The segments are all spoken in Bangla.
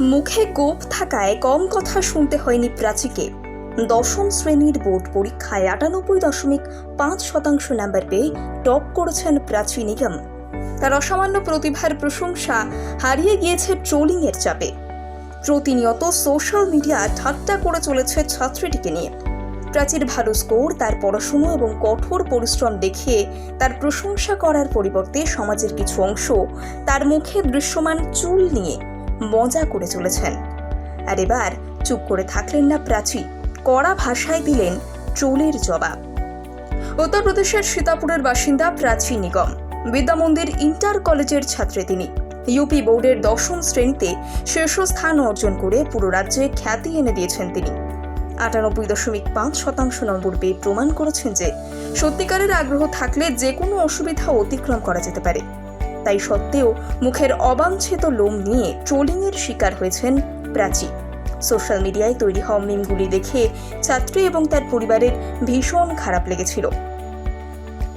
মুখে গোপ থাকায় কম কথা শুনতে হয়নি প্রাচীকে। দশম শ্রেণির বোর্ড পরীক্ষায় আটানব্বই দশমিক পাঁচ শতাংশ নাম্বার পেয়ে টপ করেছেন প্রাচী নিগম। তার অসামান্য প্রতিভার প্রশংসা হারিয়ে গিয়েছে ট্রোলিংয়ের চাপে। প্রতিনিয়ত সোশ্যাল মিডিয়া ঠাট্টা করে চলেছে ছাত্রীটিকে নিয়ে। প্রাচীর ভালো স্কোর তার পড়াশুনো এবং কঠোর পরিশ্রম দেখিয়ে তার প্রশংসা করার পরিবর্তে সমাজের কিছু অংশ তার মুখে দৃশ্যমান চুল নিয়ে মজা করে চলেছেন। আর এবার চুপ করে থাকলেন না প্রাচী, কড়া ভাষায় দিলেন ট্রোলের জবাব। উত্তরপ্রদেশের সীতাপুরের বাসিন্দা প্রাচী নিগম, বিদ্যামন্দির ইন্টার কলেজের ছাত্রী তিনি। ইউপি বোর্ডের দশম শ্রেণীতে শীর্ষস্থান অর্জন করে পুরো রাজ্যে খ্যাতি এনে দিয়েছেন তিনি। আটানব্বই দশমিক পাঁচ শতাংশ নম্বর পেয়ে প্রমাণ করেছেন যে, সত্যিকারের আগ্রহ থাকলে যে কোনো অসুবিধা অতিক্রম করা যেতে পারে। তাই সত্ত্বেও মুখের অবাঞ্ছিত লোম নিয়ে ট্রোলিংয়ের শিকার হয়েছেন প্রাচী। সোশ্যাল মিডিয়ায় তৈরি হওয়া মিমগুলি দেখে ছাত্রী এবং তার পরিবারের ভীষণ খারাপ লেগেছিল।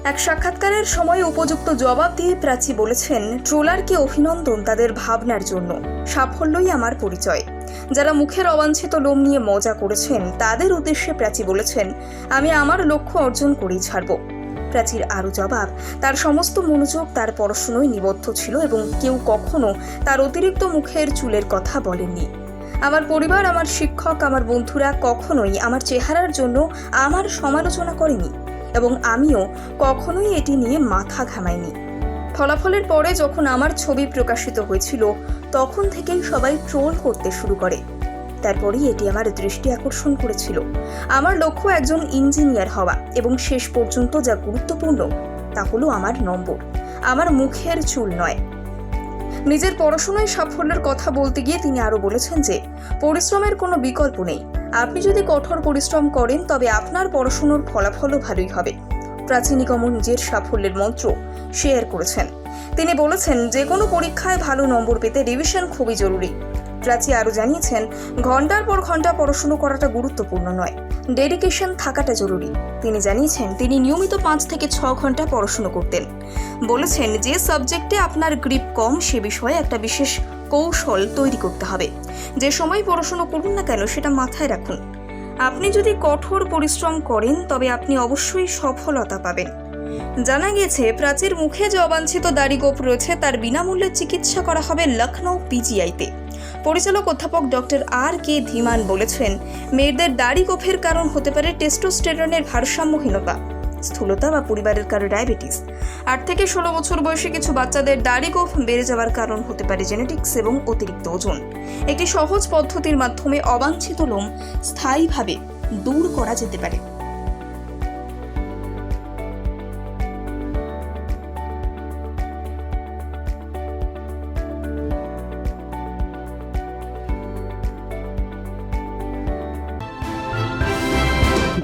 এক সাক্ষাৎকারের সময় উপযুক্ত জবাব দিয়ে প্রাচী বলেছেন, ট্রোলারকে অভিনন্দন তাদের ভাবনার জন্য। সাফল্যই আমার পরিচয়। যারা মুখের অবাঞ্ছিত লোম নিয়ে মজা করেছেন, তাদের উদ্দেশ্যে প্রাচী বলেছেন, আমি আমার লক্ষ্য অর্জন করেই ছাড়ব প্রাচীর আরও জবাব। তার সমস্ত মনোযোগ তার পড়াশুনোয় নিবদ্ধ ছিল এবং কেউ কখনো তার অতিরিক্ত মুখের চুলের কথা বলেননি। আমার পরিবার, আমার শিক্ষক, আমার বন্ধুরা কখনোই আমার চেহারার জন্য আমার সমালোচনা করেনি এবং আমিও কখনোই এটি নিয়ে মাথা ঘামাইনি। ফলাফলের পরে যখন আমার ছবি প্রকাশিত হয়েছিল, তখন থেকেই সবাই ট্রোল করতে শুরু করে। তারপরেই এটি আমার দৃষ্টি আকর্ষণ করেছিল। আমার লক্ষ্য একজন ইঞ্জিনিয়ার হওয়া এবং শেষ পর্যন্ত যা গুরুত্বপূর্ণ, তা হলো আমার নম্বর। আমার মুখের চুল নয়। নিজের পড়াশোনায় সাফল্যের কথা বলতে গিয়ে তিনি আরও বলেছেন যে, পরিশ্রমের কোনো বিকল্প নেই। আপনি যদি কঠোর পরিশ্রম করেন, তবে আপনার পড়াশুনোর ফলাফলও ভালোই হবে। প্রাচীনিকম নিজের সাফল্যের মন্ত্র শেয়ার করেছেন। তিনি বলেছেন, যে কোনো পরীক্ষায় ভালো নম্বর পেতে রিভিশন খুবই জরুরি। প্রাচী আরও জানিয়েছেন ঘণ্টার পর ঘণ্টা পড়াশুনো করাটা গুরুত্বপূর্ণ নয়, ডেডিকেশন থাকাটা জরুরি। তিনি জানিয়েছেন, তিনি নিয়মিত পাঁচ থেকে ছ ঘণ্টা পড়াশুনো করতেন। বলেছেন যে সাবজেক্টে আপনার গ্রিপ কম, সে বিষয়ে একটা বিশেষ কৌশল তৈরি করতে হবে। যে সময় পড়াশুনো করুন না কেন, সেটা মাথায় রাখুন। আপনি যদি কঠোর পরিশ্রম করেন, তবে আপনি অবশ্যই সফলতা পাবেন। জানা গিয়েছে, প্রাচীর মুখে যে অবাঞ্ছিত দাড়িগোপ রয়েছে, তার বিনামূল্যে চিকিৎসা করা হবে লখনৌ পিজিআইতে পরিচালক অধ্যাপক ডক্টর আর কে ধীমান বলেছেন, মেয়েদের দাড়ি গোফের কারণ হতে পারে টেস্টোস্টেরনের ভারসাম্যহীনতা, স্থূলতা বা পরিবারের কারও ডায়াবেটিস। আট থেকে ষোলো বছর বয়সে কিছু বাচ্চাদের দাড়ি গোফ বেড়ে যাওয়ার কারণ হতে পারে জেনেটিক্স এবং অতিরিক্ত ওজন। একটি সহজ পদ্ধতির মাধ্যমে অবাঞ্ছিত লোম স্থায়ীভাবে দূর করা যেতে পারে।